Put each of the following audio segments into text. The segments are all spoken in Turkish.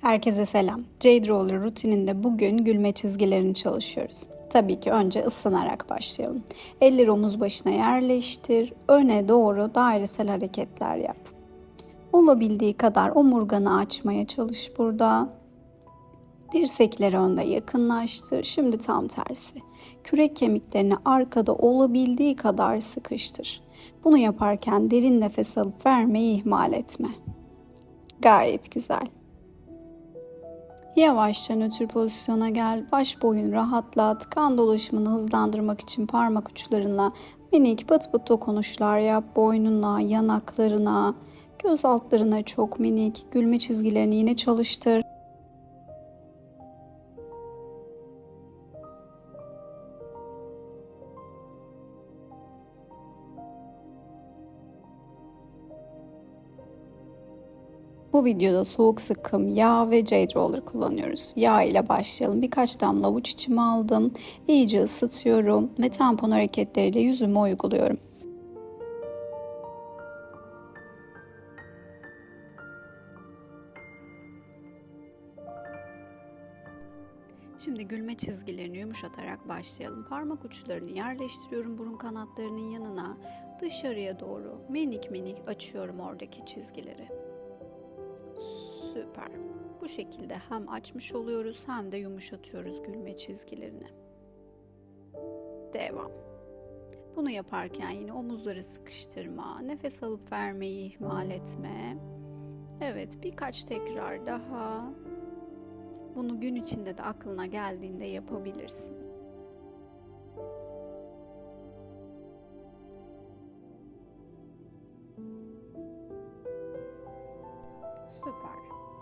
Herkese selam. Jade Roller rutininde bugün gülme çizgilerini çalışıyoruz. Tabii ki önce ısınarak başlayalım. Elleri omuz başına yerleştir. Öne doğru dairesel hareketler yap. Olabildiği kadar omurganı açmaya çalış burada. Dirsekleri önde yakınlaştır. Şimdi tam tersi. Kürek kemiklerini arkada olabildiği kadar sıkıştır. Bunu yaparken derin nefes alıp vermeyi ihmal etme. Gayet güzel. Yavaşça nötr pozisyona gel. Baş boyun rahatlat. Kan dolaşımını hızlandırmak için parmak uçlarına minik pıt pıt dokunuşlar yap. Boynuna, yanaklarına, göz altlarına çok minik. Gülme çizgilerini yine çalıştır. Bu videoda soğuk sıkım, yağ ve Jade Roller kullanıyoruz. Yağ ile başlayalım. Birkaç damla avuç içime aldım. İyice ısıtıyorum ve tampon hareketleriyle yüzüme uyguluyorum. Şimdi gülme çizgilerini yumuşatarak başlayalım. Parmak uçlarını yerleştiriyorum burun kanatlarının yanına. Dışarıya doğru minik minik açıyorum oradaki çizgileri. Süper. Bu şekilde hem açmış oluyoruz hem de yumuşatıyoruz gülme çizgilerini. Devam. Bunu yaparken yine omuzları sıkıştırma, nefes alıp vermeyi ihmal etme. Evet, birkaç tekrar daha. Bunu gün içinde de aklına geldiğinde yapabilirsin.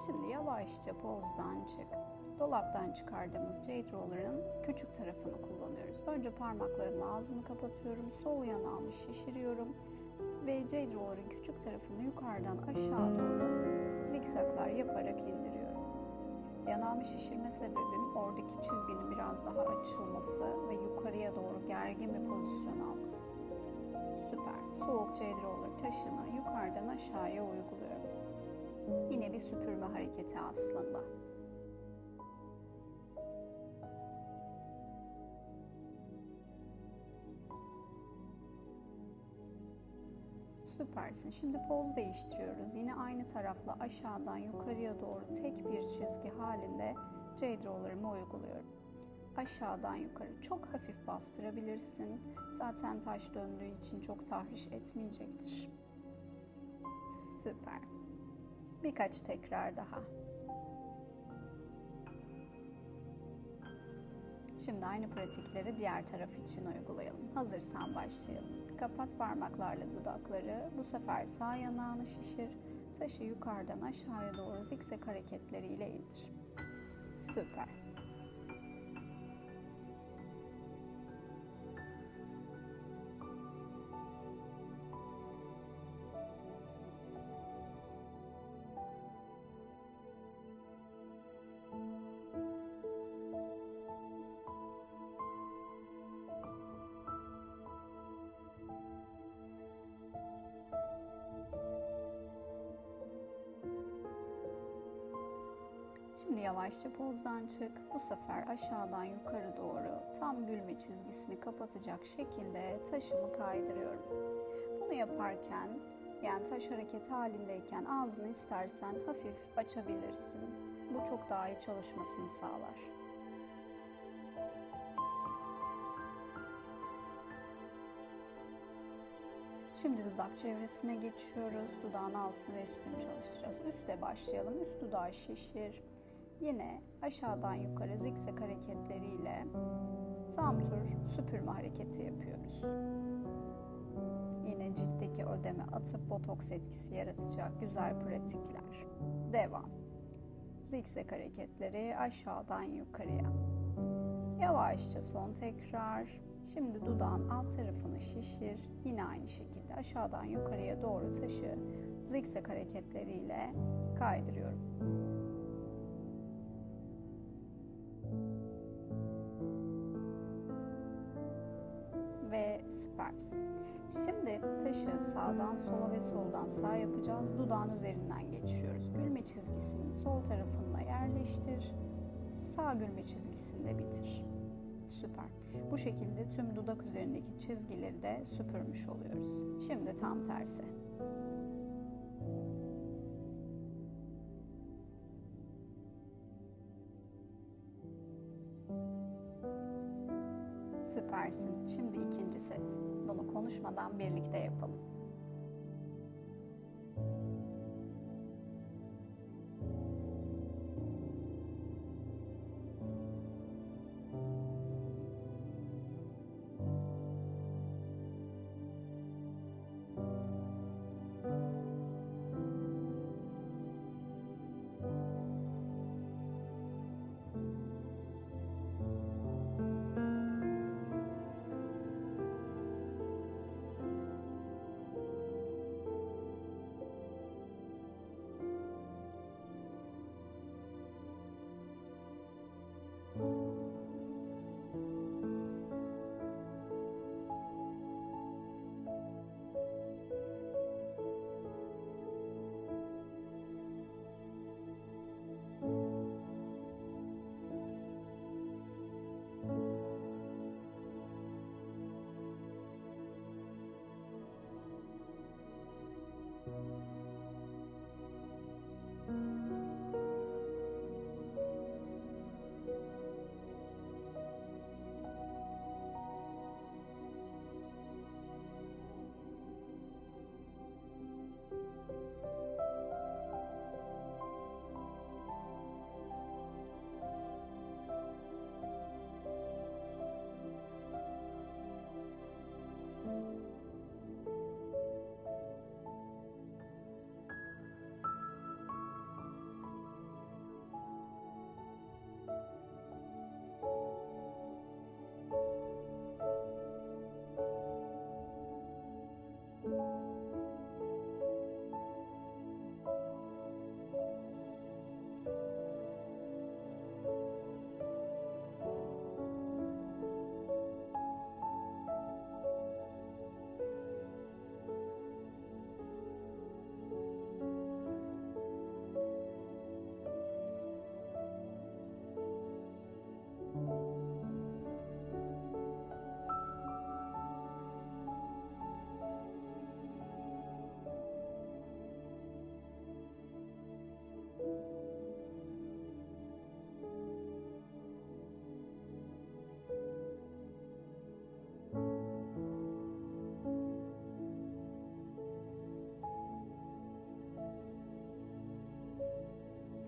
Şimdi yavaşça pozdan çık. Dolaptan çıkardığımız Jade Roller'ın küçük tarafını kullanıyoruz. Önce parmaklarımla ağzımı kapatıyorum. Sol yanağımı şişiriyorum. Ve Jade Roller'ın küçük tarafını yukarıdan aşağı doğru zikzaklar yaparak indiriyorum. Yanağımı şişirme sebebim oradaki çizginin biraz daha açılması ve yukarıya doğru gergin bir pozisyon alması. Süper. Soğuk Jade Roller taşını yukarıdan aşağıya uyguluyorum. Yine bir süpürme hareketi aslında. Süpersin. Şimdi poz değiştiriyoruz. Yine aynı tarafla aşağıdan yukarıya doğru tek bir çizgi halinde Jade Roller'ımı uyguluyorum. Aşağıdan yukarı çok hafif bastırabilirsin. Zaten taş döndüğü için çok tahriş etmeyecektir. Süper. Birkaç tekrar daha. Şimdi aynı pratikleri diğer taraf için uygulayalım. Hazırsan başlayalım. Kapat parmaklarla dudakları. Bu sefer sağ yanağını şişir. Taşı yukarıdan aşağıya doğru zikzak hareketleriyle indir. Süper. Şimdi yavaşça pozdan çık. Bu sefer aşağıdan yukarı doğru tam gülme çizgisini kapatacak şekilde taşımı kaydırıyorum. Bunu yaparken yani taş hareketi halindeyken ağzını istersen hafif açabilirsin. Bu çok daha iyi çalışmasını sağlar. Şimdi dudak çevresine geçiyoruz. Dudağın altını ve üstünü çalıştıracağız. Üste başlayalım. Üst dudağı şişir. Yine aşağıdan yukarı zikzak hareketleriyle tam tur süpürme hareketi yapıyoruz. Yine ciltteki ödeme atıp botoks etkisi yaratacak güzel pratikler. Devam. Zikzak hareketleri aşağıdan yukarıya. Yavaşça son tekrar. Şimdi dudağın alt tarafını şişir. Yine aynı şekilde aşağıdan yukarıya doğru taşı zikzak hareketleriyle kaydırıyorum. Süpersin. Şimdi taşı sağdan sola ve soldan sağa yapacağız. Dudağın üzerinden geçiriyoruz. Gülme çizgisinin sol tarafında birleştir. Sağ gülme çizgisinde bitir. Süper. Bu şekilde tüm dudak üzerindeki çizgileri de süpürmüş oluyoruz. Şimdi tam tersi. Süpersin. Şimdi ikinci set. Bunu konuşmadan birlikte yapalım.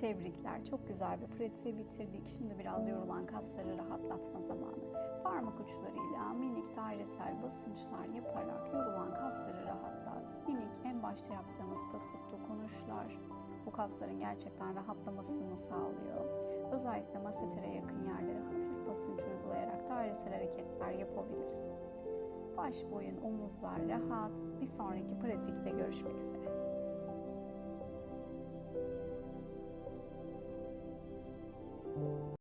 Tebrikler. Çok güzel bir pratiği bitirdik. Şimdi biraz yorulan kasları rahatlatma zamanı. Parmak uçlarıyla minik dairesel basınçlar yaparak yorulan kasları rahatlat. Minik en başta yaptığımız pıt dokunuşlar bu kasların gerçekten rahatlamasını sağlıyor. Özellikle masetere yakın yerlere hafif basınç uygulayarak dairesel hareketler yapabiliriz. Baş, boyun, omuzlar rahat. Bir sonraki pratikte görüşmek üzere.